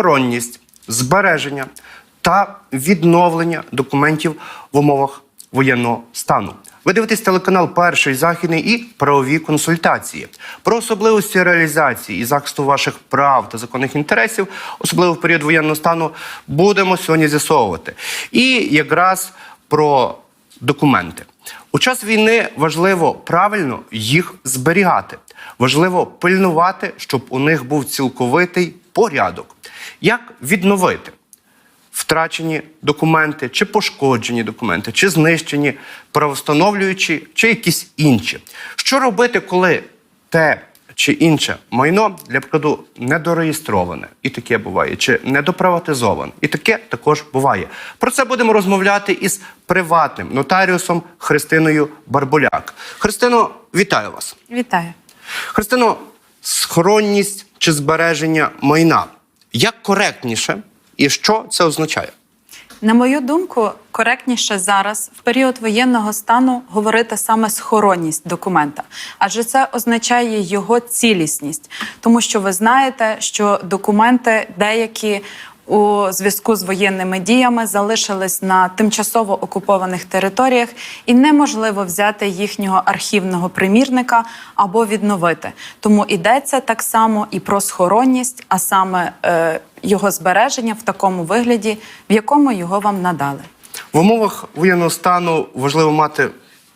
схоронність, збереження та відновлення документів в умовах воєнного стану. Ви дивитесь телеканал Перший західний і правові консультації про особливості реалізації і захисту ваших прав та законних інтересів, особливо в період воєнного стану, будемо сьогодні з'ясовувати. І якраз про документи. У час війни важливо правильно їх зберігати. Важливо пильнувати, щоб у них був цілковитий порядок. Як відновити втрачені документи, чи пошкоджені документи, чи знищені, правостановлюючі, чи якісь інші. Що робити, коли те чи інше майно, для прикладу, недореєстроване, і таке буває, чи недоприватизоване, і таке також буває. Про це будемо розмовляти із приватним нотаріусом Христиною Барбуляк. Христино, вітаю вас. Вітаю. Христино, схоронність чи збереження майна. Як коректніше і що це означає? На мою думку, коректніше зараз в період воєнного стану говорити саме схоронність документа, адже це означає його цілісність, тому що ви знаєте, що документи деякі. У зв'язку з воєнними діями залишились на тимчасово окупованих територіях, і неможливо взяти їхнього архівного примірника або відновити. Тому йдеться так само і про схоронність, а саме е, його збереження в такому вигляді, в якому його вам надали. В умовах воєнного стану важливо мати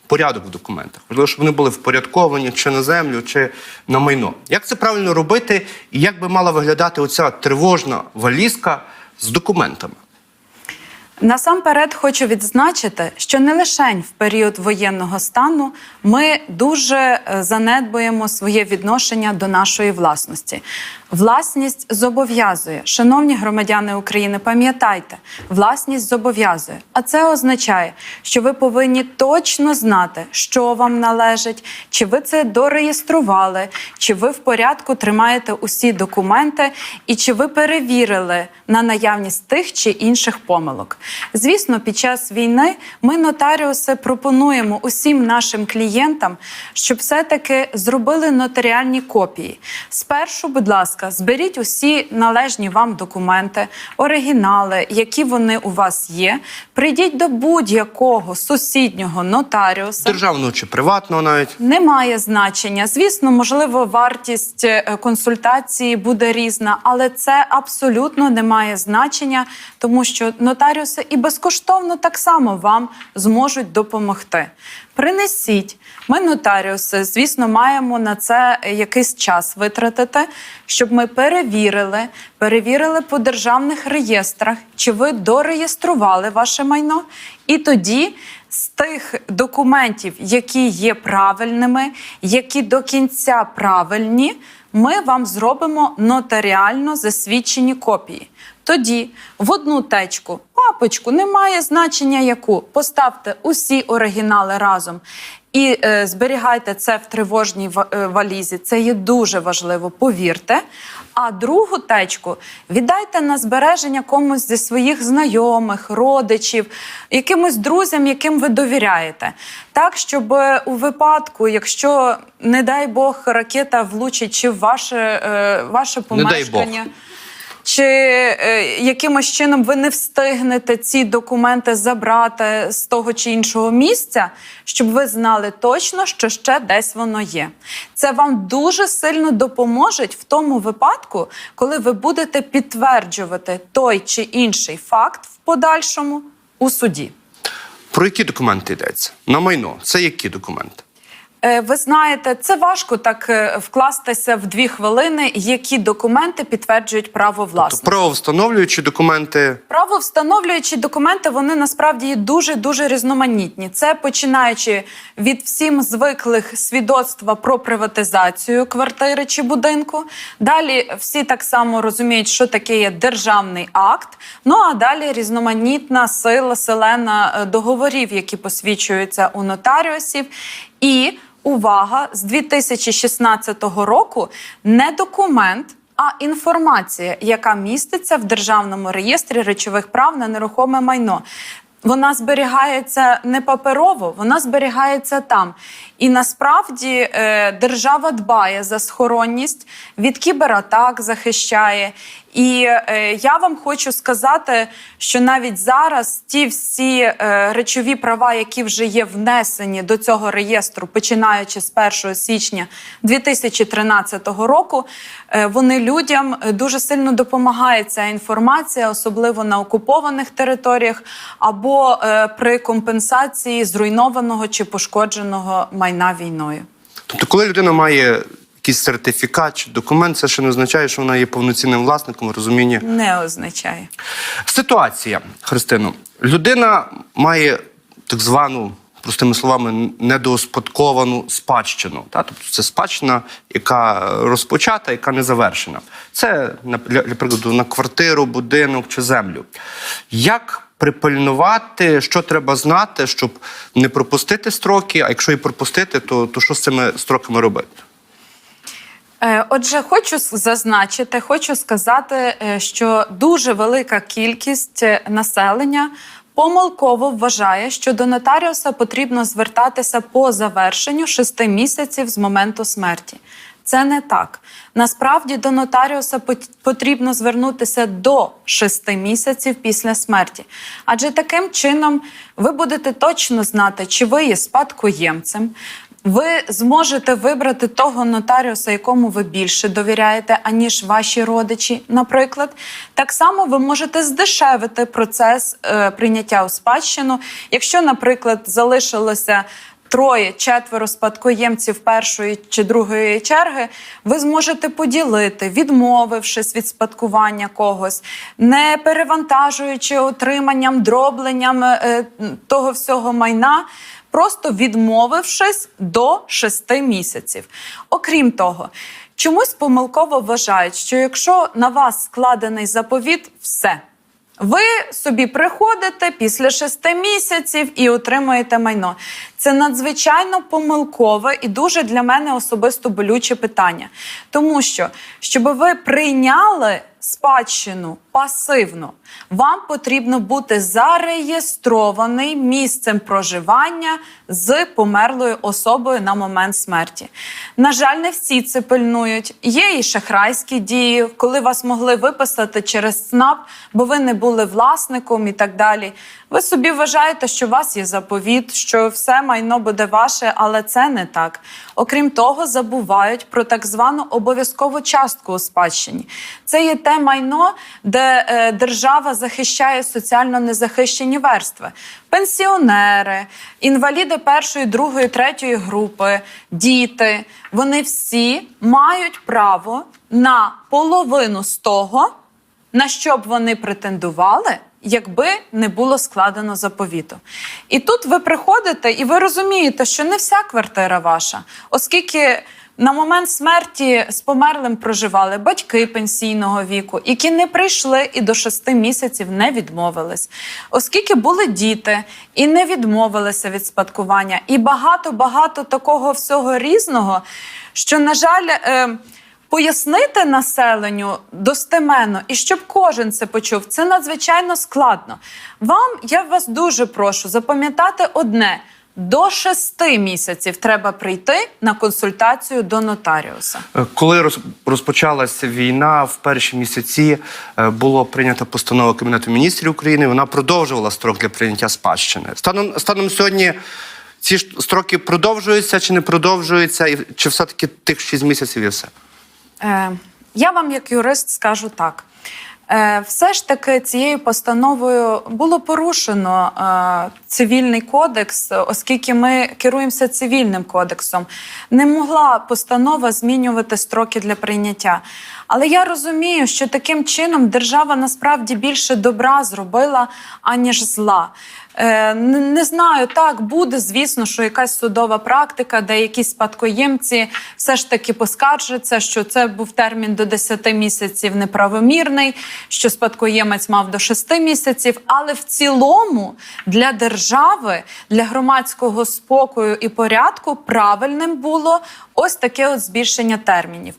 порядок в документах. Важливо, щоб вони були впорядковані чи на землю, чи на майно. Як це правильно робити, і як би мала виглядати оця тривожна валізка з документами? Насамперед хочу відзначити, що не лише в період воєнного стану ми дуже е, занедбуємо своє відношення до нашої власності. Власність зобов'язує, шановні громадяни України, пам'ятайте, власність зобов'язує. А це означає, що ви повинні точно знати, що вам належить, чи ви це дореєстрували, чи ви в порядку тримаєте усі документи, і чи ви перевірили на наявність тих чи інших помилок. Звісно, під час війни ми, нотаріуси, пропонуємо усім нашим клієнтам, щоб все-таки зробили нотаріальні копії. Спершу, будь ласка, зберіть усі належні вам документи, оригінали, які вони у вас є. Прийдіть до будь-якого сусіднього нотаріуса. Державного чи приватного навіть. Немає значення. Звісно, можливо, вартість е, консультації буде різна, але це абсолютно не має значення, тому що нотаріуси і безкоштовно так само вам зможуть допомогти. Принесіть. Ми, нотаріуси, звісно, маємо на це якийсь час витратити, щоб ми перевірили, перевірили по державних реєстрах, чи ви дореєстрували ваше майно, і тоді з тих документів, які є правильними, які до кінця правильні, ми вам зробимо нотаріально засвідчені копії. Тоді в одну течку, папочку, немає значення яку, поставте усі оригінали разом і е, зберігайте це в тривожній е, валізі. Це є дуже важливо, повірте. А другу течку віддайте на збереження комусь зі своїх знайомих, родичів, якимось друзям, яким ви довіряєте. Так, щоб е, у випадку, якщо, не дай Бог, ракета влучить чи в ваше, е, ваше Не дай Бог. Чи е, якимось чином ви не встигнете ці документи забрати з того чи іншого місця, щоб ви знали точно, що ще десь воно є. Це вам дуже сильно допоможе в тому випадку, коли ви будете підтверджувати той чи інший факт в подальшому у суді. Про які документи йдеться? На майно. Це які документи? Е, Ви знаєте, це важко так е, вкластися в дві хвилини, які документи підтверджують право власності. Правовстановлюючі документи. Правовстановлюючі документи вони насправді є дуже дуже різноманітні. Це починаючи від всім звиклих свідоцтва про приватизацію квартири чи будинку. Далі всі так само розуміють, що таке є державний акт. Ну а далі різноманітна сила селена е, договорів, які посвідчуються у нотаріусів. І увага з 2016 року не документ. А інформація, яка міститься в державному реєстрі речових прав на нерухоме майно, вона зберігається не паперово, вона зберігається там. І насправді е, держава дбає за схоронність, від кібератак захищає. І е, я вам хочу сказати, що навіть зараз ті всі е, речові права, які вже є внесені до цього реєстру, починаючи з 1 січня 2013 року, вони людям дуже сильно допомагає ця інформація, особливо на окупованих територіях, або при компенсації зруйнованого чи пошкодженого майна війною. Тобто, коли людина має якийсь сертифікат чи документ, це ще не означає, що вона є повноцінним власником розуміння. Не означає. Ситуація, Христино. Людина має так звану, простими словами, недоуспадковану спадщину. Та? Тобто це спадщина, яка розпочата, яка не завершена. Це, на- для, для прикладу, на квартиру, будинок чи землю. Як припильнувати, що треба знати, щоб не пропустити строки, а якщо і пропустити, то, то що з цими строками робити? Е, Отже, хочу зазначити, хочу сказати, е, що дуже велика кількість е, населення помилково вважає, що до нотаріуса потрібно звертатися по завершенню шести місяців з моменту смерті. Це не так. Насправді до нотаріуса потрібно звернутися до шести місяців після смерті. Адже таким чином ви будете точно знати, чи ви є спадкоємцем, ви зможете вибрати того нотаріуса, якому ви більше довіряєте, аніж ваші родичі. Наприклад, так само ви можете здешевити процес е, прийняття у спадщину. Якщо, наприклад, залишилося троє, четверо спадкоємців першої чи другої черги, ви зможете поділити, відмовившись від спадкування когось, не перевантажуючи отриманням, дробленням е, того всього майна. Просто відмовившись до шести місяців. Окрім того, чомусь помилково вважають, що якщо на вас складений заповіт, все. Ви собі приходите після шести місяців і отримуєте майно. Це надзвичайно помилкове і дуже для мене особисто болюче питання. Тому що, щоб ви прийняли спадщину пасивно, вам потрібно бути зареєстрований місцем проживання з померлою особою на момент смерті. На жаль, не всі це пильнують. Є і шахрайські дії, коли вас могли виписати через СНАП, бо ви не були власником і так далі. Ви собі вважаєте, що у вас є заповіт, що все майно буде ваше, але це не так. Окрім того, забувають про так звану обов'язкову частку у спадщині. Це є те майно, де е, держава захищає соціально незахищені верстви. Пенсіонери, інваліди першої, другої, третьої групи, діти. Вони всі мають право на половину з того, на що б вони претендували, якби не було складено заповіту. І тут ви приходите і ви розумієте, що не вся квартира ваша, оскільки. На момент смерті з померлим проживали батьки пенсійного віку, які не прийшли і до шести місяців не відмовились, оскільки були діти і не відмовилися від спадкування, і багато багато такого всього різного, що на жаль. Е, Пояснити населенню достеменно і щоб кожен це почув, це надзвичайно складно. Вам я вас дуже прошу запам'ятати одне: до шести місяців треба прийти на консультацію до нотаріуса. Е, Коли роз- розпочалася війна, в перші місяці е, було прийнята постанова Кабінету міністрів України. Вона продовжувала строк для прийняття спадщини. Станом станом сьогодні ці строки продовжуються чи не продовжуються, і чи все-таки тих 6 місяців і все? Е, я вам, як юрист, скажу так. Е, все ж таки цією постановою було порушено е, цивільний кодекс, оскільки ми керуємося цивільним кодексом. Не могла постанова змінювати строки для прийняття. Але я розумію, що таким чином держава насправді більше добра зробила, аніж зла. Е, не, знаю, так буде, звісно, що якась судова практика, де якісь спадкоємці все ж таки поскаржаться, що це був термін до 10 місяців неправомірний, що спадкоємець мав до 6 місяців. Але в цілому для держави, для громадського спокою і порядку правильним було ось таке от збільшення термінів.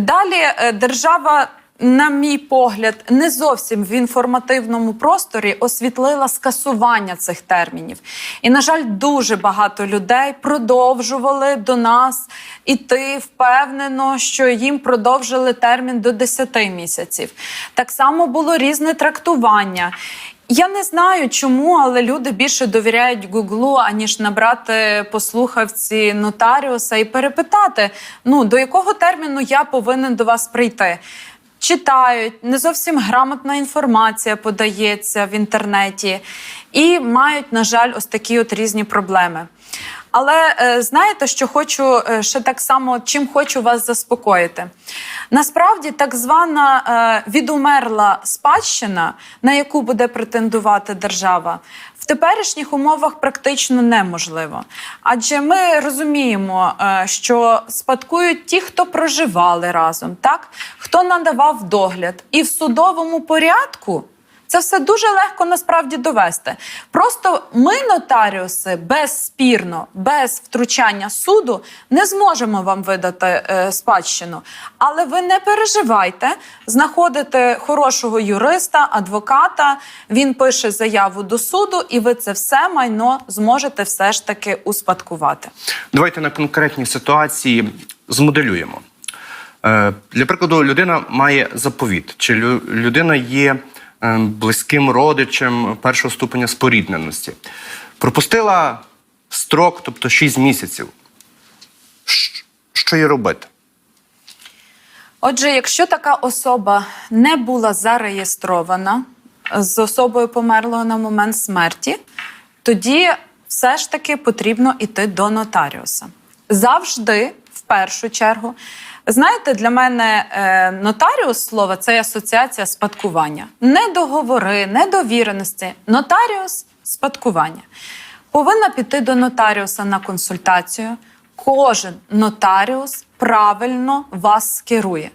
Далі е, держава на мій погляд, не зовсім в інформативному просторі освітлила скасування цих термінів. І, на жаль, дуже багато людей продовжували до нас іти впевнено, що їм продовжили термін до 10 місяців. Так само було різне трактування. Я не знаю чому, але люди більше довіряють Гуглу, аніж набрати послухавці нотаріуса і перепитати, ну до якого терміну я повинен до вас прийти. Читають, не зовсім грамотна інформація подається в інтернеті, і мають, на жаль, ось такі от різні проблеми. Але е, знаєте, що хочу е, ще так само, чим хочу вас заспокоїти. Насправді, так звана е, відумерла спадщина, на яку буде претендувати держава, теперішніх умовах практично неможливо. Адже ми розуміємо, е, що спадкують ті, хто проживали разом, так хто надавав догляд, і в судовому порядку. Це все дуже легко насправді довести. Просто ми, нотаріуси, безспірно, без втручання суду, не зможемо вам видати е, спадщину. Але ви не переживайте, знаходите хорошого юриста, адвоката. Він пише заяву до суду, і ви це все майно зможете все ж таки успадкувати. Давайте на конкретній ситуації змоделюємо. Е, Для прикладу, людина має заповіт, чи лю- людина є близьким родичем першого ступеня спорідненості. Пропустила строк, тобто 6 місяців. Що їй робити? Отже, якщо така особа не була зареєстрована з особою померлого на момент смерті, тоді все ж таки потрібно йти до нотаріуса. Завжди, в першу чергу, знаєте, для мене е, нотаріус слово це асоціація спадкування. Не договори, не довіреності. Нотаріус спадкування. Повинна піти до нотаріуса на консультацію. Кожен нотаріус правильно вас скерує.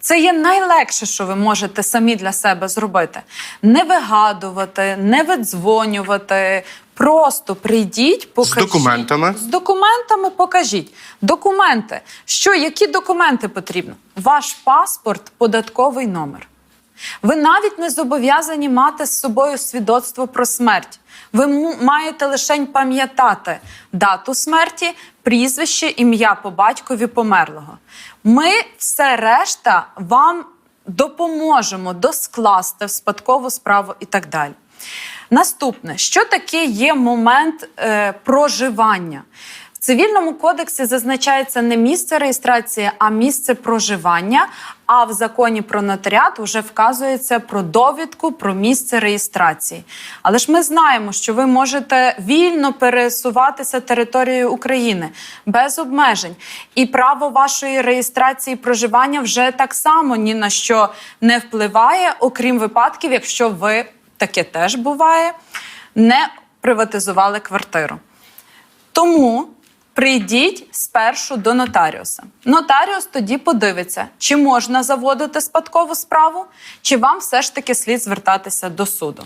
Це є найлегше, що ви можете самі для себе зробити. Не вигадувати, не видзвонювати. Просто прийдіть, покажіть. документами? З документами покажіть. Документи. Що, які документи потрібно? Ваш паспорт, податковий номер. Ви навіть не зобов'язані мати з собою свідоцтво про смерть. Ви маєте лише пам'ятати дату смерті, прізвище, ім'я по батькові померлого. Ми все решта вам допоможемо доскласти в спадкову справу і так далі. Наступне, що таке є момент е, проживання? В цивільному кодексі зазначається не місце реєстрації, а місце проживання. А в законі про нотаріат вже вказується про довідку про місце реєстрації. Але ж ми знаємо, що ви можете вільно пересуватися територією України без обмежень. І право вашої реєстрації проживання вже так само ні на що не впливає, окрім випадків, якщо ви таке теж буває, не приватизували квартиру. Тому прийдіть спершу до нотаріуса. Нотаріус тоді подивиться, чи можна заводити спадкову справу, чи вам все ж таки слід звертатися до суду.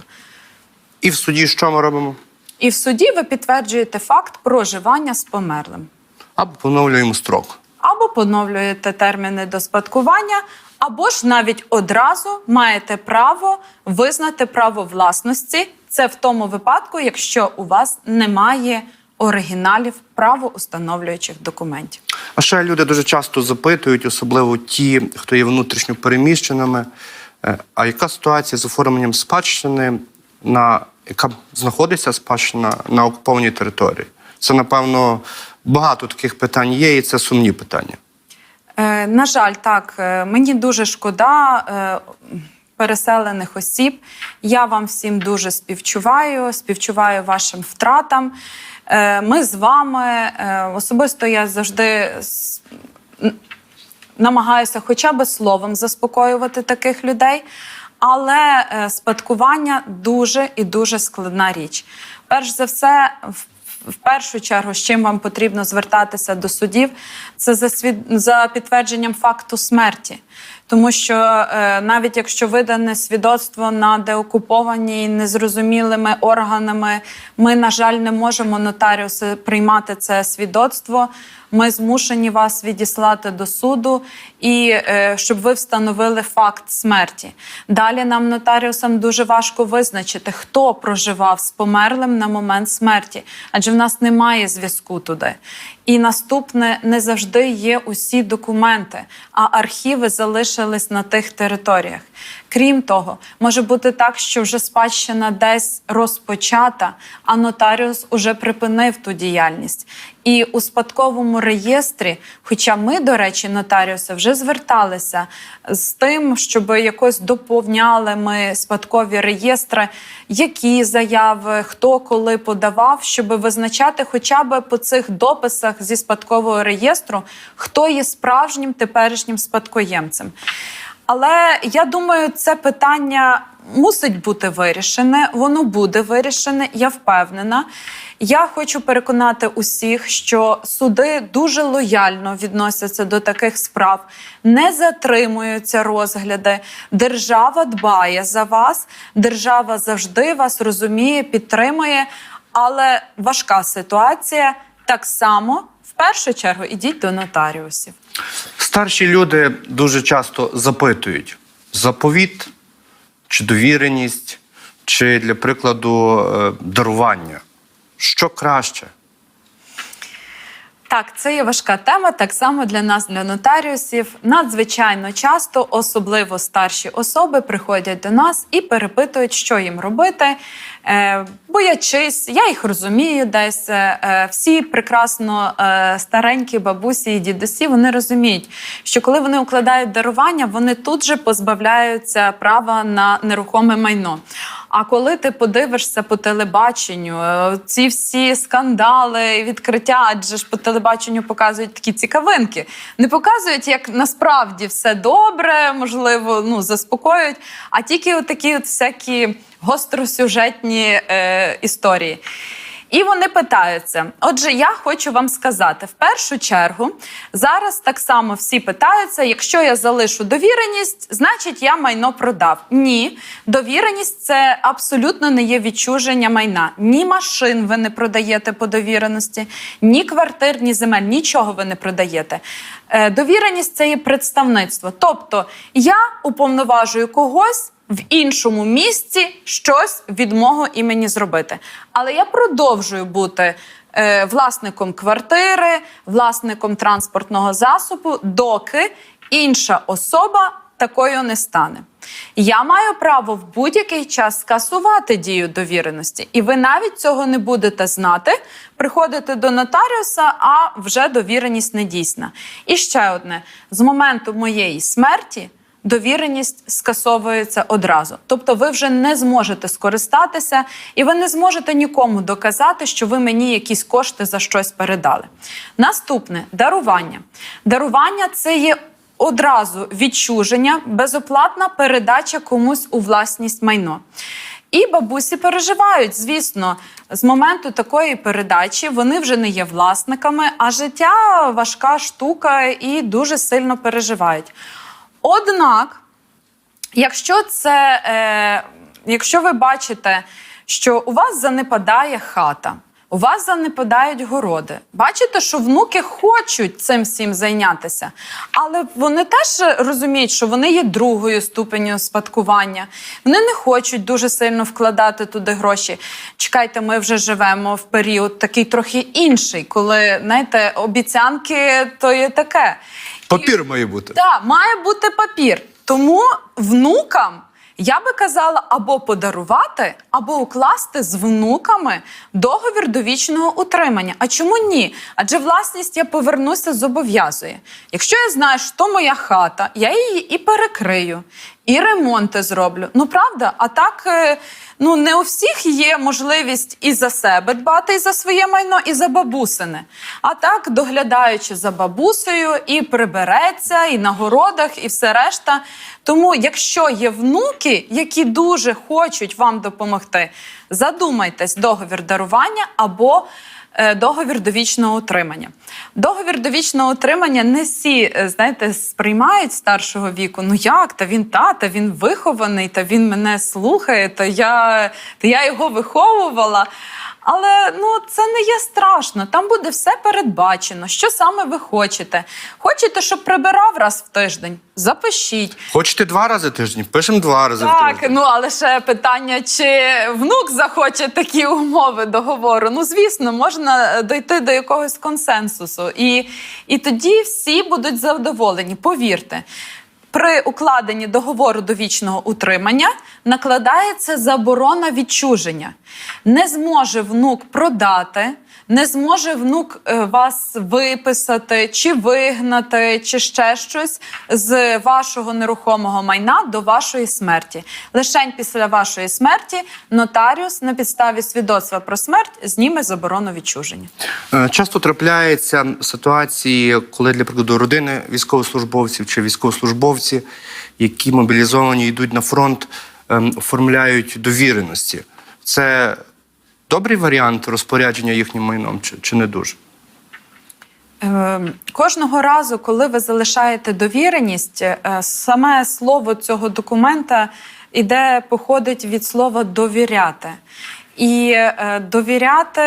І в суді що ми робимо? І в суді ви підтверджуєте факт проживання з померлим. Або поновлюємо строк. Або поновлюєте терміни до спадкування, або ж навіть одразу маєте право визнати право власності. Це в тому випадку, якщо у вас немає оригіналів правоустановлюючих документів. А ще люди дуже часто запитують, особливо ті, хто є внутрішньо переміщеними. е, А яка ситуація з оформленням спадщини, на яка знаходиться спадщина на окупованій території? Це, напевно, багато таких питань є, і це сумні питання. Е, на жаль, так, е, мені дуже шкода переселених осіб. Я вам всім дуже співчуваю, співчуваю вашим втратам. Е, ми з вами е, особисто я завжди намагаюся хоча б словом заспокоювати таких людей. Але е, спадкування дуже і дуже складна річ. Перш за все, в першу чергу, з чим вам потрібно звертатися до судів, це за свід... за підтвердженням факту смерті. Тому що е, навіть якщо видане свідоцтво на деокупованій незрозумілими органами, ми, на жаль, не можемо нотаріуси приймати це свідоцтво. Ми змушені вас відіслати до суду і е, щоб ви встановили факт смерті. Далі нам нотаріусам дуже важко визначити, хто проживав з померлим на момент смерті, адже в нас немає зв'язку туди. І наступне не завжди є усі документи, а архіви залишились на тих територіях. Крім того, може бути так, що вже спадщина десь розпочата, а нотаріус уже припинив ту діяльність. І у спадковому реєстрі, хоча ми, до речі, нотаріуси вже зверталися з тим, щоб якось доповняли ми спадкові реєстри, які заяви, хто коли подавав, щоб визначати хоча б по цих дописах зі спадкового реєстру, хто є справжнім теперішнім спадкоємцем. Але я думаю, це питання мусить бути вирішене. Воно буде вирішене, я впевнена. Я хочу переконати усіх, що суди дуже лояльно відносяться до таких справ, не затримуються розгляди. Держава дбає за вас, держава завжди вас розуміє, підтримує. Але важка ситуація так само в першу чергу ідіть до нотаріусів. Старші люди дуже часто запитують заповіт чи довіреність, чи для прикладу е, дарування. Що краще? Так, це є важка тема, так само для нас, для нотаріусів. Надзвичайно часто, особливо старші особи, приходять до нас і перепитують, що їм робити. Е, боячись, я їх розумію десь. Е, всі прекрасно е, старенькі бабусі і дідусі вони розуміють, що коли вони укладають дарування, вони тут же позбавляються права на нерухоме майно. А коли ти подивишся по телебаченню, е, ці всі скандали, відкриття, адже ж по телебаченню показують такі цікавинки, не показують, як насправді все добре, можливо, ну заспокоюють, а тільки от такі от всякі гостросюжетні е, історії. І вони питаються. Отже, я хочу вам сказати: в першу чергу, зараз так само всі питаються: якщо я залишу довіреність, значить я майно продав. Ні, довіреність це абсолютно не є відчуження майна. Ні машин ви не продаєте по довіреності, ні квартир, ні земель, нічого ви не продаєте. Е, Довіреність це є представництво. Тобто я уповноважую когось в іншому місці щось від мого імені зробити. Але я продовжую бути е, власником квартири, власником транспортного засобу, доки інша особа такою не стане. Я маю право в будь-який час скасувати дію довіреності, і ви навіть цього не будете знати. Приходите до нотаріуса, а вже довіреність не дійсна. І ще одне: з моменту моєї смерті довіреність скасовується одразу. Тобто ви вже не зможете скористатися, і ви не зможете нікому доказати, що ви мені якісь кошти за щось передали. Наступне дарування. Дарування це є. Одразу відчуження, безоплатна передача комусь у власність майно. І бабусі переживають, звісно, з моменту такої передачі вони вже не є власниками, а життя важка штука і дуже сильно переживають. Однак, якщо це, е, якщо ви бачите, що у вас занепадає хата, у вас занепадають городи, бачите, що внуки хочуть цим всім зайнятися, але вони теж розуміють, що вони є другою ступеню спадкування. Вони не хочуть дуже сильно вкладати туди гроші. Чекайте, ми вже живемо в період такий трохи інший, коли знаєте, обіцянки то є таке. Папір має бути. Так, має бути папір. Тому внукам я би казала або подарувати, або укласти з внуками договір довічного утримання. А чому ні? Адже власність я повернуся зобов'язує. Якщо я знаю, що то моя хата, я її і перекрию, і ремонти зроблю. Ну правда, а так. Ну, не у всіх є можливість і за себе дбати, і за своє майно, і за бабусине. А так, доглядаючи за бабусею, і прибереться, і на городах, і все решта. Тому, якщо є внуки, які дуже хочуть вам допомогти, задумайтесь договір дарування або договір довічного утримання. Договір довічного утримання не всі, е, знаєте, сприймають старшого віку. Ну як? Та він тата, він вихований, та він мене слухає, та я, та я його виховувала. Але ну це не є страшно. Там буде все передбачено. Що саме ви хочете? Хочете, щоб прибирав раз в тиждень? Запишіть. Хочете два рази в тиждень? Пишемо два рази в Так, тиждень. ну але ще питання, чи внук захоче такі умови договору. Ну, звісно, можна дойти до якогось консенсусу. І, і тоді всі будуть задоволені. Повірте. При укладенні договору довічного утримання накладається заборона відчуження. Не зможе внук продати, не зможе внук е, вас виписати, чи вигнати, чи ще щось з вашого нерухомого майна до вашої смерті. Лишень після вашої смерті нотаріус на підставі свідоцтва про смерть зніме заборону відчуження. Е, Часто трапляються ситуації, коли для прикладу родини військовослужбовців чи військовослужбовці, які мобілізовані йдуть на фронт, ем, оформляють довіреності. Це добрий варіант розпорядження їхнім майном, чи, чи не дуже? Е, Кожного разу, коли ви залишаєте довіреність, е, саме слово цього документа іде, походить від слова довіряти. І е, довіряти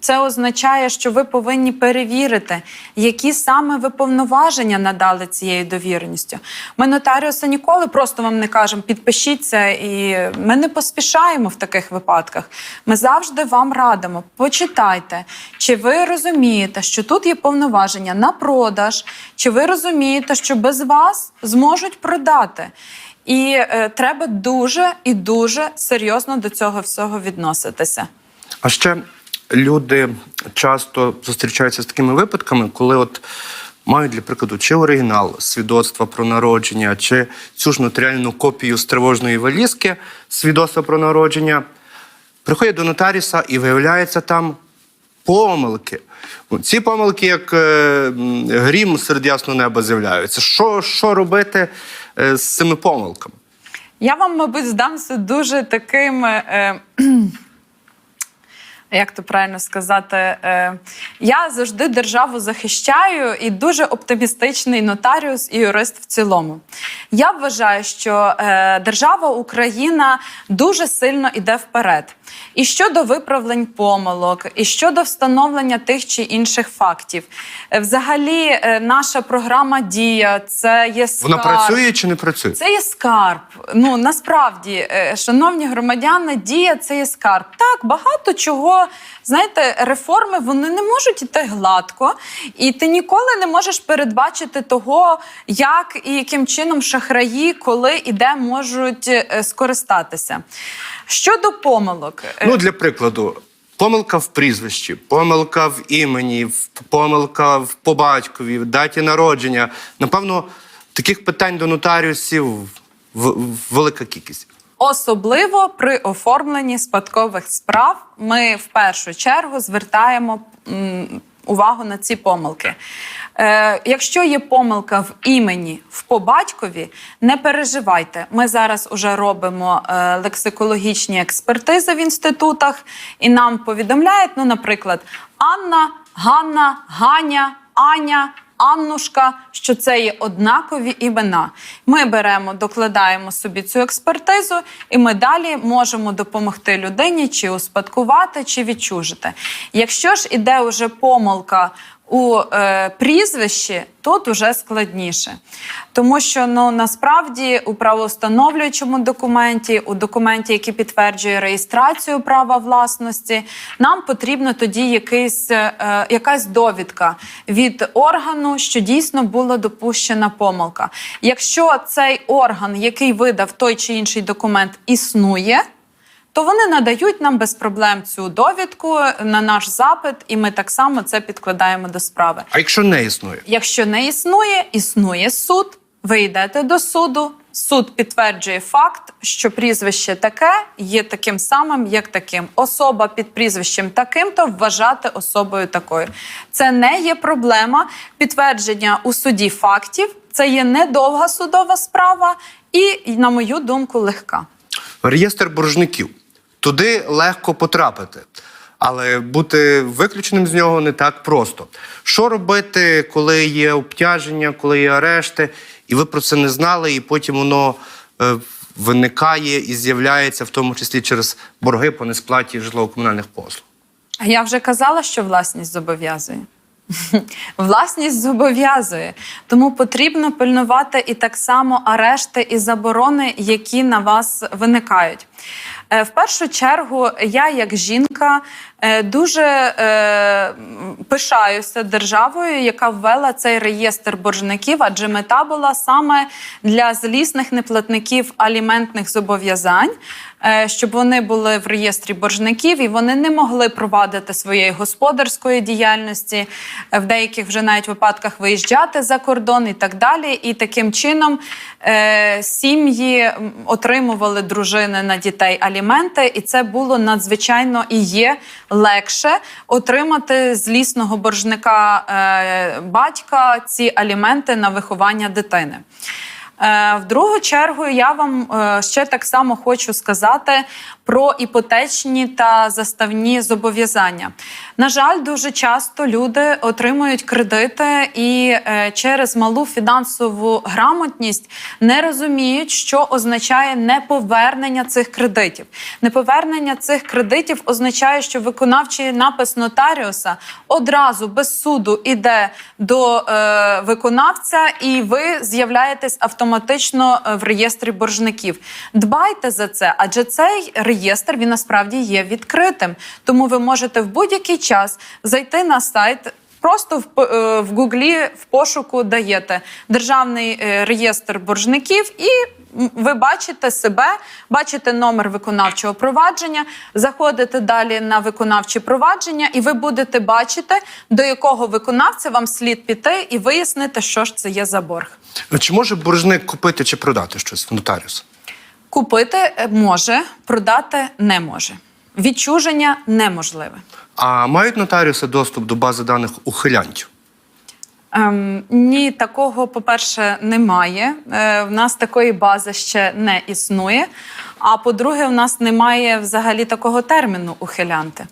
це означає, що ви повинні перевірити, які саме ви повноваження надали цією довіреністю. Ми нотаріуса ніколи просто вам не кажемо, підпишіть це, і ми не поспішаємо в таких випадках. Ми завжди вам радимо, почитайте, чи ви розумієте, що тут є повноваження на продаж, чи ви розумієте, що без вас зможуть продати. І е, треба дуже і дуже серйозно до цього всього відноситися. А ще люди часто зустрічаються з такими випадками, коли от мають, для прикладу, чи оригінал свідоцтва про народження, чи цю ж нотаріальну копію з тривожної валізки свідоцтва про народження, приходять до нотаріуса і виявляється там помилки. Ці помилки, як е, грім серед ясного неба, з'являються. Що, що робити е, з цими помилками? Я вам, мабуть, здамся дуже таким. Е, як то правильно сказати, е, я завжди державу захищаю і дуже оптимістичний нотаріус і юрист в цілому. Я вважаю, що держава Україна дуже сильно йде вперед. І щодо виправлень помилок, і щодо встановлення тих чи інших фактів. Е, Взагалі, е, наша програма Дія це є Вона працює чи не працює? Це є скарб. Ну насправді, е, шановні громадяни, дія це є скарб. Так, багато чого. Знаєте, реформи вони не можуть іти гладко, і ти ніколи не можеш передбачити того, як і яким чином шахраї, коли і де можуть скористатися. Щодо помилок, е, Ну, для прикладу, помилка в прізвищі, помилка в імені, помилка в по батькові, в даті народження. Напевно, таких питань до нотаріусів велика кількість. Особливо при оформленні спадкових справ ми в першу чергу звертаємо увагу на ці помилки. Е, якщо є помилка в імені в побатькові, не переживайте. Ми зараз уже робимо е, лексикологічні експертизи в інститутах, і нам повідомляють, ну, наприклад, Анна, Ганна, Ганя, Аня. Аннушка, що це є однакові імена. Ми беремо, докладаємо собі цю експертизу, і ми далі можемо допомогти людині чи успадкувати, чи відчужити. Якщо ж іде уже помилка у е, прізвищі, тут уже складніше. Тому що ну насправді у правоустановлюючому документі, у документі, який підтверджує реєстрацію права власності, нам потрібно тоді якийсь, е, якась довідка від органу, що дійсно була допущена помилка. Якщо цей орган, який видав той чи інший документ, існує. То вони надають нам без проблем цю довідку на наш запит, і ми так само це підкладаємо до справи. А якщо не існує? Якщо не існує, існує суд. Ви йдете до суду. Суд підтверджує факт, що прізвище таке є таким самим, як таким. Особа під прізвищем таким, то вважати особою такою. Це не є проблема підтвердження у суді фактів. Це є недовга судова справа і, на мою думку, легка. Реєстр боржників. Туди легко потрапити. Але бути виключеним з нього не так просто. Що робити, коли є обтяження, коли є арешти, і ви про це не знали, і потім воно е, виникає і з'являється, в тому числі через борги по несплаті житлово-комунальних послуг? А я вже казала, що власність зобов'язує. Власність зобов'язує, тому потрібно пильнувати і так само арешти і заборони, які на вас виникають. Е, В першу чергу, я, як жінка, е, дуже е, пишаюся державою, яка ввела цей реєстр боржників, адже мета була саме для злісних неплатників аліментних зобов'язань, щоб вони були в реєстрі боржників і вони не могли провадити своєї господарської діяльності, е, в деяких вже навіть випадках виїжджати за кордон і так далі. І таким чином е, сім'ї отримували дружини на дітей аліменти, і це було надзвичайно і є легше отримати злісного боржника е, батька ці аліменти на виховання дитини. Е, В другу чергу я вам е, ще так само хочу сказати про іпотечні та заставні зобов'язання. На жаль, дуже часто люди отримують кредити і е, через малу фінансову грамотність не розуміють, що означає неповернення цих кредитів. Неповернення цих кредитів означає, що виконавчий напис нотаріуса одразу без суду іде до е, виконавця, і ви з'являєтесь автоматично е, в реєстрі боржників. Дбайте за це, адже цей реєстр він насправді є відкритим. Тому ви можете в будь-який час зайти на сайт. Просто в, е, в Гуглі в пошуку даєте державний е, реєстр боржників, і ви бачите себе, бачите номер виконавчого провадження, заходите далі на виконавче провадження, і ви будете бачити, до якого виконавця вам слід піти і вияснити, що ж це є за борг. Чи може боржник купити чи продати щось в нотаріуса? Купити е, може, продати не може. Відчуження неможливе. А мають нотаріуси доступ до бази даних ухилянтів? Ем, ні, такого, по-перше, немає. Е, в нас такої бази ще не існує. А по-друге, в нас немає взагалі такого терміну ухилянти.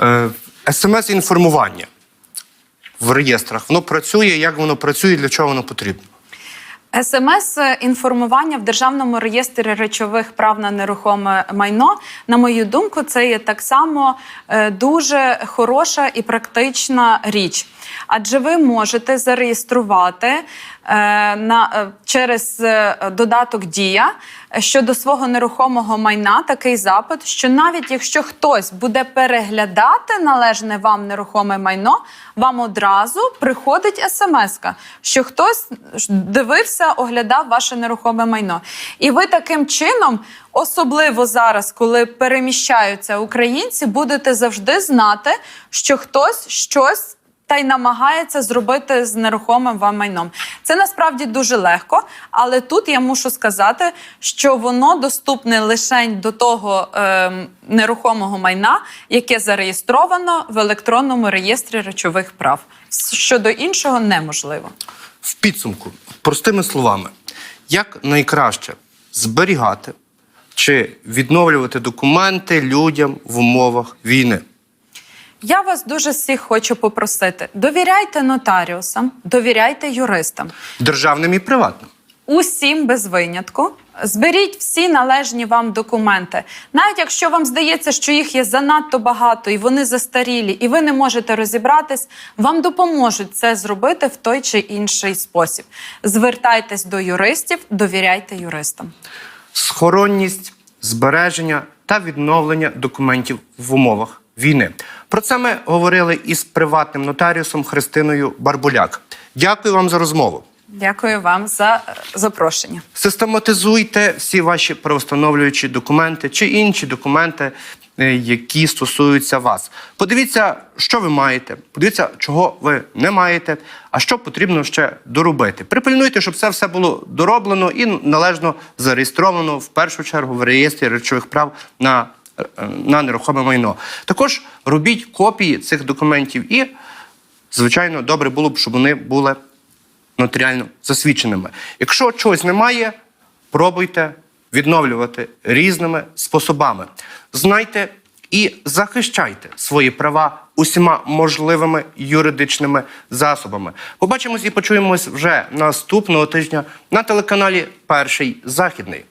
Е, СМС-інформування в реєстрах. Воно працює, як воно працює, для чого воно потрібно? СМС-інформування в державному реєстрі речових прав на нерухоме майно, на мою думку, це є так само е, дуже хороша і практична річ. Адже ви можете зареєструвати е, на, е, через е, додаток Дія щодо свого нерухомого майна такий запит, що навіть якщо хтось буде переглядати належне вам нерухоме майно, вам одразу приходить смс-ка, що хтось дивився, оглядав ваше нерухоме майно. І ви таким чином, особливо зараз, коли переміщаються українці, будете завжди знати, що хтось щось. Та й намагається зробити з нерухомим вам майном. Це насправді дуже легко, але тут я мушу сказати, що воно доступне лише до того ем, нерухомого майна, яке зареєстровано в електронному реєстрі речових прав. Щодо іншого неможливо. В підсумку, простими словами, як найкраще зберігати чи відновлювати документи людям в умовах війни? Я вас дуже всіх хочу попросити: довіряйте нотаріусам, довіряйте юристам. Державним і приватним. Усім без винятку. Зберіть всі належні вам документи. Навіть якщо вам здається, що їх є занадто багато і вони застарілі, і ви не можете розібратись, вам допоможуть це зробити в той чи інший спосіб. Звертайтесь до юристів, довіряйте юристам. Схоронність, збереження та відновлення документів в умовах війни. Про це ми говорили із приватним нотаріусом Христиною Барбуляк. Дякую вам за розмову. Дякую вам за е, запрошення. Систематизуйте всі ваші правостановлюючі документи чи інші документи, е, які стосуються вас. Подивіться, що ви маєте, подивіться, чого ви не маєте, а що потрібно ще доробити. Припильнуйте, щоб це все було дороблено і належно зареєстровано в першу чергу в реєстрі речових прав на, на нерухоме майно. Також робіть копії цих документів і, звичайно, добре було б, щоб вони були нотаріально засвідченими. Якщо чогось немає, пробуйте відновлювати різними способами. Знайте і захищайте свої права усіма можливими юридичними засобами. Побачимось і почуємось вже наступного тижня на телеканалі Перший Західний.